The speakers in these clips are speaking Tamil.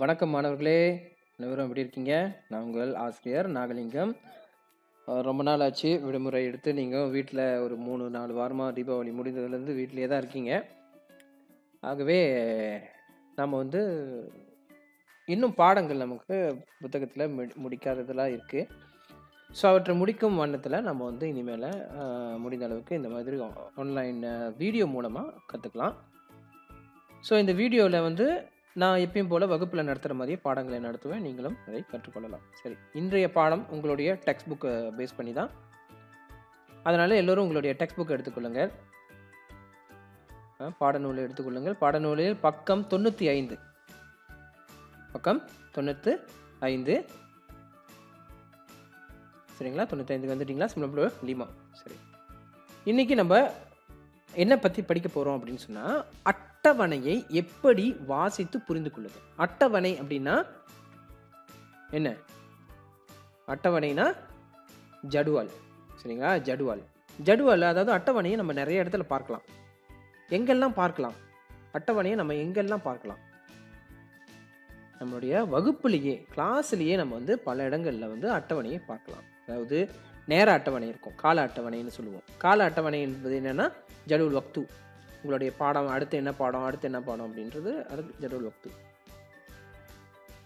வணக்கம் மாணவர்களே. அனைவரும் எப்படி இருக்கீங்க? நான் உங்கள் ஆசிரியர் நாகலிங்கம். ரொம்ப நாள் ஆச்சு. விடுமுறை எடுத்து நீங்கள் வீட்டில் ஒரு மூணு நாலு வாரமாக தீபாவளி முடிந்ததுலேருந்து வீட்டிலே தான் இருக்கீங்க. ஆகவே நாம் வந்து இன்னும் பாடங்கள் நமக்கு புத்தகத்தில் முடிக்காததெல்லாம் இருக்குது ஸோ அவற்றை முடிக்கும் வண்ணத்தில் நம்ம வந்து இனிமேல் முடிந்த அளவுக்கு இந்த மாதிரி ஆன்லைன் வீடியோ மூலமாக கற்றுக்கலாம் ஸோ இந்த வீடியோவில் வந்து நான் எப்பயும் போல் வகுப்பில் நடத்துகிற மாதிரியே பாடங்களை நடத்துவேன். நீங்களும் அதை கற்றுக்கொள்ளலாம். சரி இன்றைய பாடம் உங்களுடைய டெக்ஸ்ட் புக்கை பேஸ் பண்ணி தான் அதனால் எல்லோரும் உங்களுடைய டெக்ஸ்ட் புக்கை எடுத்துக்கொள்ளுங்கள் பாடநூலை எடுத்துக்கொள்ளுங்கள். பாடநூலில் பக்கம் தொண்ணூற்றி ஐந்து. பக்கம் தொண்ணூற்று ஐந்து. சரிங்களா? தொண்ணூற்றி ஐந்துக்கு வந்துட்டீங்களா? சிம்பிள் லீமா. சரி. இன்றைக்கி நம்ம என்ன பற்றி படிக்க போகிறோம் அப்படின்னு சொன்னால் அட்டவணையை எப்படி வாசித்து புரிந்து கொள்ளுது? அட்டவணை அப்படின்னா என்ன? அட்டவணைனா ஜடுவால். சரிங்களா? ஜடுவால். ஜடுவால் அதாவது அட்டவணையை நம்ம நிறைய இடத்துல பார்க்கலாம். எங்கெல்லாம் பார்க்கலாம்? அட்டவணையை நம்ம எங்கெல்லாம் பார்க்கலாம்? நம்மளுடைய வகுப்புலேயே கிளாஸ்லேயே நம்ம வந்து பல இடங்களில் வந்து அட்டவணையை பார்க்கலாம். அதாவது நேர அட்டவணை இருக்கும். கால அட்டவணைன்னு சொல்லுவோம். கால அட்டவணை என்பது என்னென்னா ஜடுல் வக்து. உங்களுடைய பாடம் அடுத்து என்ன பாடம் அடுத்து என்ன பாடம் அப்படின்றது அது ஜடுல் வக்து.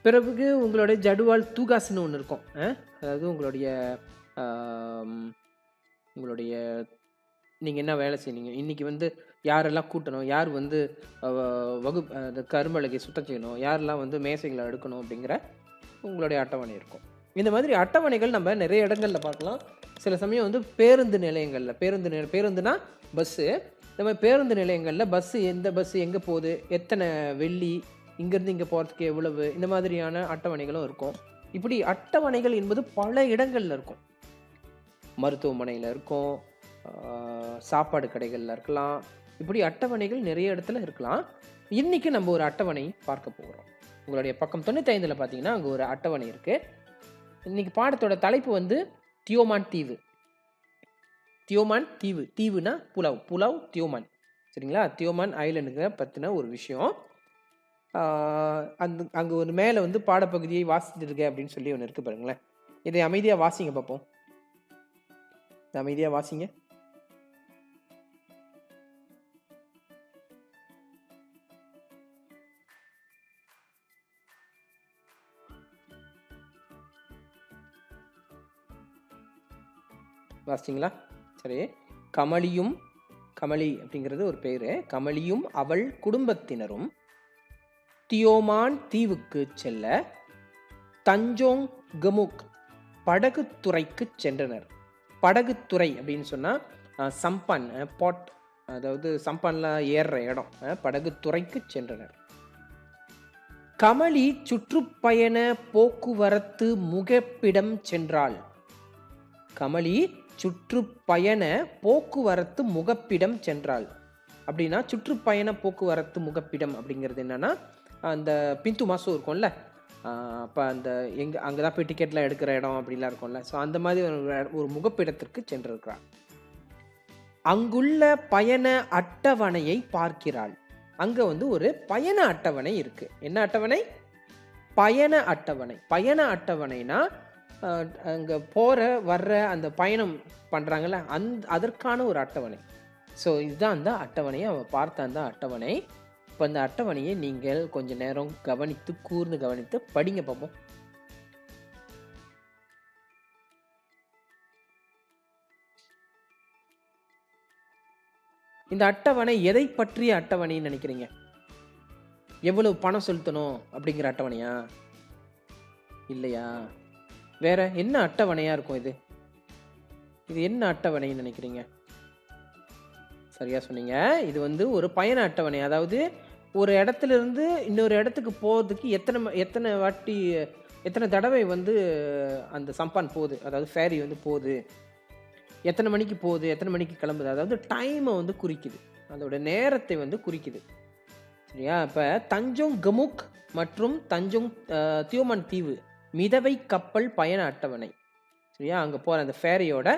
பிறகு உங்களுடைய ஜடுவால் தூகாசுன்னு ஒன்று இருக்கும். அதாவது உங்களுடைய உங்களுடைய நீங்கள் என்ன வேலை செய்யணும் இன்றைக்கி வந்து யாரெல்லாம் கூட்டணும்? யார் வந்து வகுப்பு அந்த கரும்பலகை சுத்தம் செய்யணும்? யாரெல்லாம் வந்து மேசைகளை எடுக்கணும் அப்படிங்கிற உங்களுடைய அட்டவணை இருக்கும். இந்த மாதிரி அட்டவணைகள் நம்ம நிறைய இடங்களில் பார்க்கலாம். சில சமயம் வந்து பேருந்து நிலையங்களில் பேருந்து நில பேருந்துனா பஸ்ஸு இந்த மாதிரி பேருந்து நிலையங்களில் பஸ்ஸு எந்த பஸ்ஸு எங்கே போகுது எத்தனை வெள்ளி இங்கேருந்து இங்கே போகிறதுக்கு எவ்வளவு இந்த மாதிரியான அட்டவணைகளும் இருக்கும். இப்படி அட்டவணைகள் என்பது பல இடங்களில் இருக்கும். மருத்துவமனையில் இருக்கும் சாப்பாடு கடைகளில் இருக்கலாம். இப்படி அட்டவணைகள் நிறைய இடத்துல இருக்கலாம். இன்றைக்கி நம்ம ஒரு அட்டவணை பார்க்க போகிறோம் உங்களுடைய பக்கம் தொண்ணூத்தைந்தில் பார்த்தீங்கன்னா அங்கே ஒரு அட்டவணை இருக்குது இன்றைக்கி பாடத்தோட தலைப்பு வந்து தியோமான் தீவு. தியோமான் தீவு. தீவுனா புலவ். புலவ் தியோமான். சரிங்களா? தியோமான் ஐலண்டுங்க பற்றின ஒரு விஷயம். அந்த அங்கே ஒரு மேலே வந்து பாடப்பகுதியை வாசிச்சுட்டு இருக்க அப்படின்னு சொல்லி ஒன்று இருக்கு பாருங்களேன். இதை அமைதியாக வாசிங்க பார்ப்போம் அமைதியாக வாசிங்க. வாசிச்சிங்களா? சரி. கமலியும் கமலி அப்படிங்கிறது ஒரு பேர். கமலியும் அவள் குடும்பத்தினரும் தியோமான் தீவுக்கு செல்ல தஞ்சோங் கமுக் படகுத்துறைக்கு சென்றனர். படகுத்துறை அப்படின்னு சொன்னால் சம்பான் பாட் அதாவது சம்பான்லாம் ஏறுற இடம். படகுத்துறைக்கு சென்றனர். கமலி சுற்றுப்பயண போக்குவரத்து முகப்பிடம் சென்றாள். கமலி சுற்றுப்பயண போக்குவரத்து முகப்பிடம் சென்றாள். அப்படின்னா சுற்றுப்பயண போக்குவரத்து முகப்பிடம் அப்படிங்கிறது என்னன்னா அந்த பிந்து மாசம் இருக்கும்ல. அப்போ அந்த எங்கே அங்கே தான் போய் டிக்கெட்லாம் எடுக்கிற இடம் அப்படிலாம் இருக்கும்ல. ஸோ அந்த மாதிரி ஒரு ஒரு முகப்பிடத்திற்கு சென்றிருக்கிறாள். அங்குள்ள பயண அட்டவணையை பார்க்கிறாள். அங்கே வந்து ஒரு பயண அட்டவணை இருக்குது என்ன அட்டவணை? பயண அட்டவணை. பயண அட்டவணைனா அங்கே போகிற வர்ற அந்த பயணம் பண்ணுறாங்கல்ல அந் அதற்கான ஒரு அட்டவணை. ஸோ இதுதான் அந்த அட்டவணையை அவன் பார்த்த அந்த அட்டவணை. இப்போ அந்த அட்டவணையை நீங்கள் கொஞ்ச நேரம் கவனித்து கூர்ந்து கவனித்து படிங்க பார்ப்போம் இந்த அட்டவணை எதை பற்றிய அட்டவணைன்னு நினைக்கிறீங்க? எவ்வளவு பணம் செலுத்தணும் அப்படிங்கிற அட்டவணையா? இல்லையா? வேற என்ன அட்டவணையா இருக்கும் இது? இது என்ன அட்டவணைன்னு நினைக்கிறீங்க? சரியா சொன்னீங்க. இது வந்து ஒரு பயண அட்டவணை. அதாவது ஒரு இடத்துல இருந்து இன்னொரு இடத்துக்கு போகிறதுக்கு எத்தனை எத்தனை வாட்டி எத்தனை தடவை வந்து அந்த சம்பான் போகுது? அதாவது ஃபேரி வந்து போகுது. எத்தனை மணிக்கு போகுது? எத்தனை மணிக்கு கிளம்புது? அதாவது டைமை வந்து குறிக்குது. அதோட நேரத்தை வந்து குறிக்குது. சரியா? இப்போ தஞ்சோங் கமுக் மற்றும் தஞ்சோங் தியோமான் தீவு. மிதவை கப்பல் பயண அட்டவணை சரியா? அங்கே போகிற அந்த ஃபேரியோட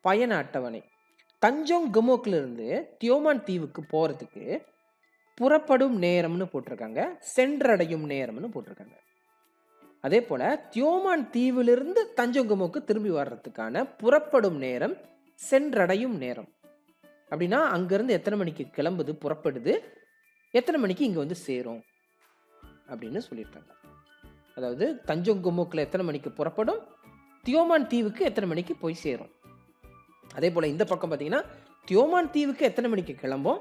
பயண அட்டவணை தஞ்சோங் கமுக்ல இருந்து தியோமான் தீவுக்கு போகிறதுக்கு புறப்படும் நேரம்னு போட்டிருக்காங்க. சென்றடையும் நேரம்னு போட்டிருக்காங்க. அதே போல தியோமான் தீவிலிருந்து தஞ்சங்குமுக்கு திரும்பி வர்றதுக்கான புறப்படும் நேரம் சென்றடையும் நேரம். அப்படின்னா அங்கேருந்து எத்தனை மணிக்கு கிளம்புது புறப்படுது எத்தனை மணிக்கு இங்கே வந்து சேரும் அப்படின்னு சொல்லியிருக்காங்க. அதாவது தஞ்சங்குமுக்கில் எத்தனை மணிக்கு புறப்படும்? தியோமான் தீவுக்கு எத்தனை மணிக்கு போய் சேரும்? அதே போல் இந்த பக்கம் பார்த்தீங்கன்னா தியோமான் தீவுக்கு எத்தனை மணிக்கு கிளம்பும்?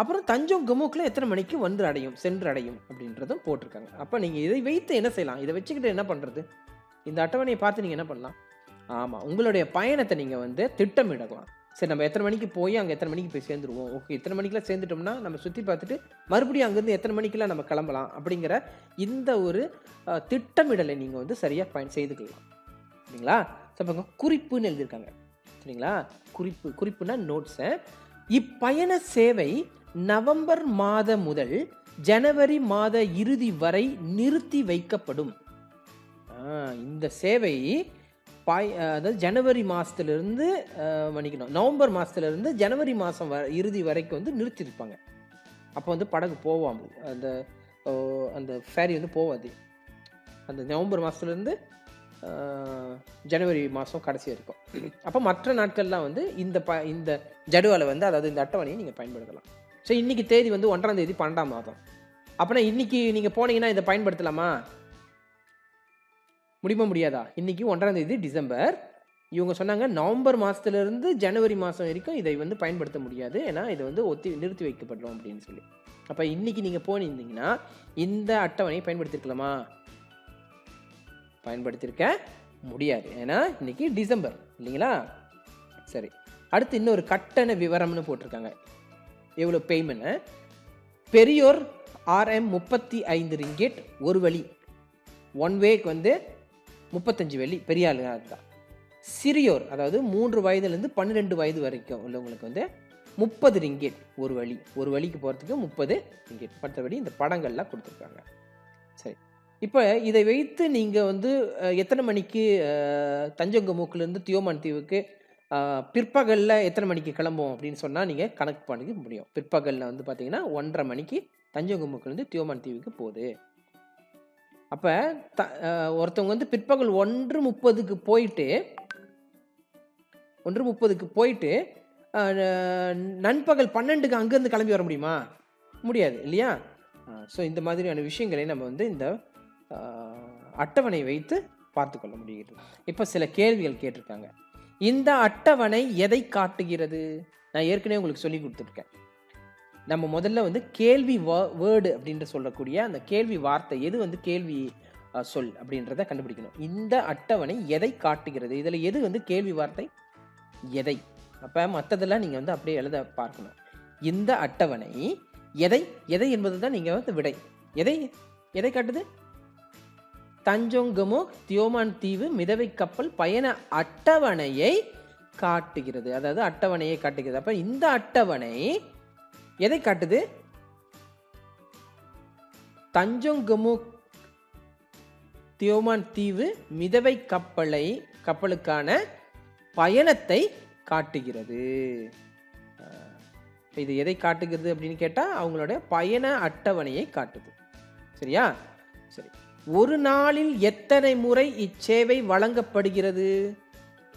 அப்புறம் தஞ்சோங் கமுக்கில் எத்தனை மணிக்கு வந்து அடையும் சென்று அடையும் அப்படின்றதும் போட்டிருக்காங்க. அப்போ நீங்கள் இதை வைத்து என்ன செய்யலாம்? இதை வச்சுக்கிட்டு என்ன பண்ணுறது இந்த அட்டவணையை பார்த்து நீங்கள் என்ன பண்ணலாம்? ஆமாம் உங்களுடைய பயணத்தை நீங்கள் வந்து திட்டமிடலாம். சரி நம்ம எத்தனை மணிக்கு போய் அங்கே எத்தனை மணிக்கு போய் சேர்ந்துருவோம்? ஓகே இத்தனை மணிக்கெலாம் சேர்ந்துட்டோம்னா நம்ம சுற்றி பார்த்துட்டு மறுபடியும் அங்கேருந்து எத்தனை மணிக்கெலாம் நம்ம கிளம்பலாம் அப்படிங்கிற இந்த ஒரு திட்டமிடலை நீங்கள் வந்து சரியாக பயன் செய்துக்கலாம். சரிங்களா? ஸோ குறிப்புன்னு எழுதியிருக்காங்க. சரிங்களா? குறிப்பு குறிப்புனா நோட்ஸை இப்பயண சேவை நவம்பர் மாத முதல் ஜனவரி மாத இறுதி வரை நிறுத்தி வைக்கப்படும். இந்த சேவை பாய் அதாவது ஜனவரி மாதத்துலேருந்து மன்னிக்கணும் நவம்பர் மாதத்துலேருந்து ஜனவரி மாதம் வ இறுதி வரைக்கும் வந்து நிறுத்தியிருப்பாங்க அப்போ வந்து படகு போவாமல் அந்த ஓ, அந்த ஃபேரி வந்து போவாது. அந்த நவம்பர் மாதத்துலேருந்து ஜனவரி மாதம் கடைசி வரைக்கும். அப்போ மற்ற நாட்கள்லாம் வந்து இந்த ப இந்த ஜடுவலை வந்து அதாவது இந்த அட்டவணையை நீங்கள் பயன்படுத்தலாம். ஸோ இன்றைக்கி தேதி வந்து ஒன்றாம் தேதி பன்னெண்டாம் மாதம். அப்போனா இன்றைக்கி நீங்கள் போனீங்கன்னா இதை பயன்படுத்தலாமா? முடியுமா முடியாதா? இன்றைக்கி ஒன்றாம் தேதி டிசம்பர். இவங்க சொன்னாங்க நவம்பர் மாதத்துலேருந்து ஜனவரி மாதம் வரைக்கும் இதை வந்து பயன்படுத்த முடியாது. ஏன்னா இதை வந்து ஒத்தி நிறுத்தி வைக்கப்படும் அப்படின்னு சொல்லி. அப்போ இன்றைக்கி நீங்கள் போனிருந்தீங்கன்னா இந்த அட்டவணையை பயன்படுத்திருக்கலாமா? பயன்படுத்தியிருக்க முடியாது. ஏன்னா இன்னைக்கு டிசம்பர் இல்லைங்களா? சரி. அடுத்து இன்னொரு கட்டண விவரம்னு போட்டிருக்காங்க. எவ்வளோ பேமெண்ட் பெரியோர் ஆர்எம் முப்பத்தி ஐந்து ரிங்கெட் ஒரு வழி. ஒன் வேக்கு வந்து முப்பத்தஞ்சு வெள்ளி பெரிய ஆளுங்க தான் சிறியோர் அதாவது மூன்று வயதுலேருந்து பன்னிரெண்டு வயது வரைக்கும் உள்ளவங்களுக்கு வந்து முப்பது ரிங்கெட் ஒரு வழி. ஒரு வழிக்கு போகிறதுக்கு முப்பது ரிங்கெட். மற்றபடி இந்த படங்கள்லாம் கொடுத்துருக்காங்க. சரி. இப்போ இதை வைத்து நீங்கள் வந்து எத்தனை மணிக்கு அஹ், தஞ்சங்கமூக்குலேருந்து தியோமான் தீவுக்கு பிற்பகலில் எத்தனை மணிக்கு கிளம்புவோம் அப்படின்னு சொன்னால் நீங்கள் கணக்கு பண்ணிக்க முடியும். பிற்பகலில் வந்து பார்த்தீங்கன்னா ஒன்றரை மணிக்கு தஞ்சங்கமூக்குலேருந்து தியோமான் தீவுக்கு போகுது. அப்போ த ஒருத்தவங்க வந்து பிற்பகல் ஒன்று முப்பதுக்கு போயிட்டு ஒன்று முப்பதுக்கு போயிட்டு நண்பகல் பன்னெண்டுக்கு அங்கேருந்து கிளம்பி வர முடியுமா? முடியாது இல்லையா? ஸோ இந்த மாதிரியான விஷயங்களை நம்ம வந்து இந்த அட்டவணை வைத்து பார்த்துக்கொள்ள முடிகிறது. இப்போ சில கேள்விகள் கேட்டிருக்காங்க. இந்த அட்டவணை எதை காட்டுகிறது? நான் ஏற்கனவே உங்களுக்கு சொல்லி கொடுத்துருக்கேன். நம்ம முதல்ல வந்து கேள்வி வேர்டு அப்படின்ற சொல்லக்கூடிய அந்த கேள்வி வார்த்தை எது வந்து கேள்வி சொல் அப்படின்றத கண்டுபிடிக்கணும். இந்த அட்டவணை எதை காட்டுகிறது? இதில் எது வந்து கேள்வி வார்த்தை? எதை? அப்போ மற்றதெல்லாம் நீங்கள் வந்து அப்படியே எழுத பார்க்கணும். இந்த அட்டவணை எதை எதை என்பது தான் நீங்கள் வந்து விடை. எதை எதை காட்டுது? தஞ்சோங்கமோ தியோமான் தீவு மிதவை கப்பல் பயண அட்டவணையை காட்டுகிறது. அதாவது அட்டவணையை காட்டுகிறது. அப்போ இந்த அட்டவணை எதை காட்டுது? தஞ்சோங்கமு தியோமான் தீவு மிதவை கப்பலை கப்பலுக்கான பயணத்தை காட்டுகிறது. இது எதை காட்டுகிறது அப்படின்னு கேட்டால் அவங்களோட பயண அட்டவணையை காட்டுது. சரியா? சரி. ஒரு நாளில் எத்தனை முறை இச்சேவை வழங்கப்படுகிறது?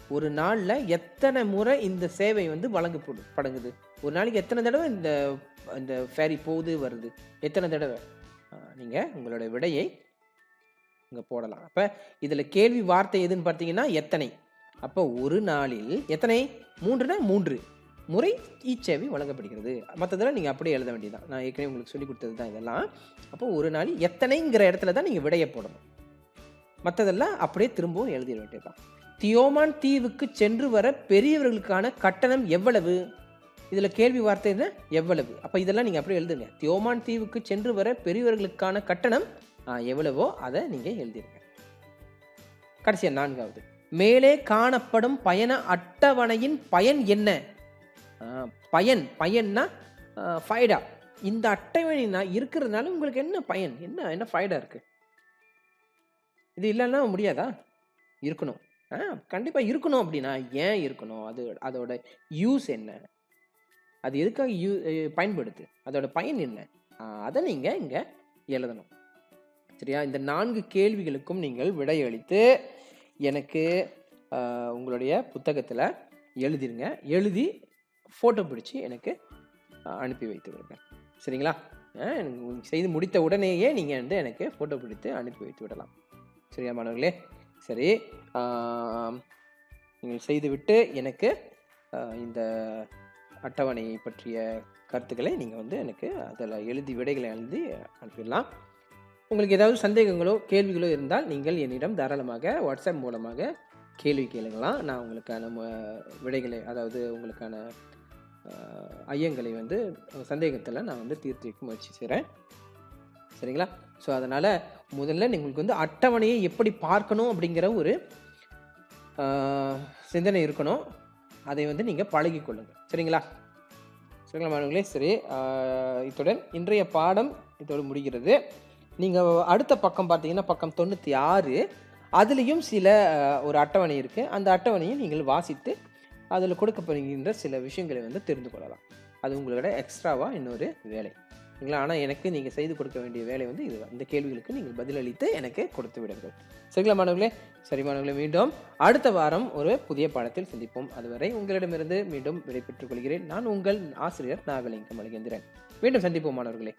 ஒரு நாளில் எத்தனை முறை இந்த சேவை வந்து வழங்கப்படும் படங்குது? ஒரு நாளைக்கு எத்தனை தடவை இந்த இந்த ஃபேரி போகுது வருது? எத்தனை தடவை? நீங்கள் உங்களோட விடையை இங்கே போடலாம். அப்போ இதில் கேள்வி வார்த்தை எதுன்னு பார்த்தீங்கன்னா எத்தனை? அப்போ ஒரு நாளில் எத்தனை? மூன்றுனா மூன்று. முறை இச்சேவை வழங்கப்படுகிறது. மற்றதெல்லாம் நீங்கள் அப்படியே எழுத வேண்டியதுதான். நான் ஏற்கனவே உங்களுக்கு சொல்லி கொடுத்தது தான் இதெல்லாம். அப்போ ஒரு நாளில் எத்தனைங்கிற இடத்துல தான் நீங்கள் விடையை போடணும். மற்றதெல்லாம் அப்படியே திரும்பவும் எழுதிட வேண்டியதுதான். தியோமான் தீவுக்கு சென்று வர பெரியவர்களுக்கான கட்டணம் எவ்வளவு? இதில் கேள்வி வார்த்தை எவ்வளவு? அப்போ இதெல்லாம் நீங்கள் அப்படியே எழுதுங்க. தியோமான் தீவுக்கு சென்று வர பெரியவர்களுக்கான கட்டணம் எவ்வளவோ அதை நீங்கள் எழுதிருங்க. கடைசியாக நான்காவது. மேலே காணப்படும் பயண அட்டவணையின் பயன் என்ன? பயன் பயன்னா ஃபைடா. இந்த அட்டவணை நான் இருக்கிறதுனால உங்களுக்கு என்ன பயன்? என்ன என்ன ஃபைடா இருக்குது இது இல்லைன்னா முடியாதா? இருக்கணும். ஆ கண்டிப்பாக இருக்கணும் அப்படின்னா ஏன் இருக்கணும்? அது அதோட யூஸ் என்ன? அது எதுக்காக யூ பயன்படுது? அதோட பயன் என்ன? அதை நீங்கள் இங்கே எழுதணும். சரியா? இந்த நான்கு கேள்விகளுக்கும் நீங்கள் விடையளித்து எனக்கு உங்களுடைய புத்தகத்தில் எழுதிருங்க. எழுதி ஃபோட்டோ பிடிச்சி எனக்கு அனுப்பி வைத்து விடுங்க சரிங்களா? செய்து முடித்த உடனேயே நீங்கள் வந்து எனக்கு ஃபோட்டோ பிடித்து அனுப்பி வைத்து விடலாம். சரியா மாணவர்களே? சரி நீங்கள் செய்துவிட்டு எனக்கு இந்த அட்டவணையை பற்றிய கருத்துக்களை நீங்கள் வந்து எனக்கு அதில் எழுதி விடைகளை எழுதி அனுப்பிடலாம். உங்களுக்கு ஏதாவது சந்தேகங்களோ கேள்விகளோ இருந்தால் நீங்கள் என்னிடம் தாராளமாக வாட்ஸ்அப் மூலமாக கேள்வி கேளுங்களாம். நான் உங்களுக்கான விடைகளை அதாவது உங்களுக்கான ஐயங்களை வந்து சந்தேகத்தில் நான் வந்து தீர்த்து வைக்க முயற்சி செய்கிறேன் சரிங்களா? ஸோ அதனால் முதல்ல உங்களுக்கு வந்து அட்டவணையை எப்படி பார்க்கணும் அப்படிங்கிற ஒரு சிந்தனை இருக்கணும். அதை வந்து நீங்கள் பழகிக்கொள்ளுங்கள் சரிங்களா? சரிங்களா மாணவர்களே? சரி இத்துடன் இன்றைய பாடம் இதோடு முடிகிறது. நீங்கள் அடுத்த பக்கம் பார்த்தீங்கன்னா பக்கம் தொண்ணூற்றி ஆறு அதுலேயும் சில ஒரு அட்டவணை இருக்குது அந்த அட்டவணையை நீங்கள் வாசித்து அதில் கொடுக்கப்படுகின்ற சில விஷயங்களை வந்து தெரிந்து கொள்ளலாம். அது உங்களோட எக்ஸ்ட்ராவாக இன்னொரு வேலை. சரிங்களா ஆனால் எனக்கு நீங்கள் செய்து கொடுக்க வேண்டிய வேலை வந்து இது இந்த கேள்விகளுக்கு நீங்கள் பதிலளித்து எனக்கு கொடுத்து விடுங்கள். சரிங்களா மாணவர்களே? சரி மாணவர்களே மீண்டும் அடுத்த வாரம் ஒரு புதிய பாடத்தில் சந்திப்போம். அதுவரை உங்களிடமிருந்து மீண்டும் விடைபெற்றுக் கொள்கிறேன். நான் உங்கள் ஆசிரியர் நாகலிங்கம் அழகேந்திரன் மீண்டும் சந்திப்போம் மாணவர்களே.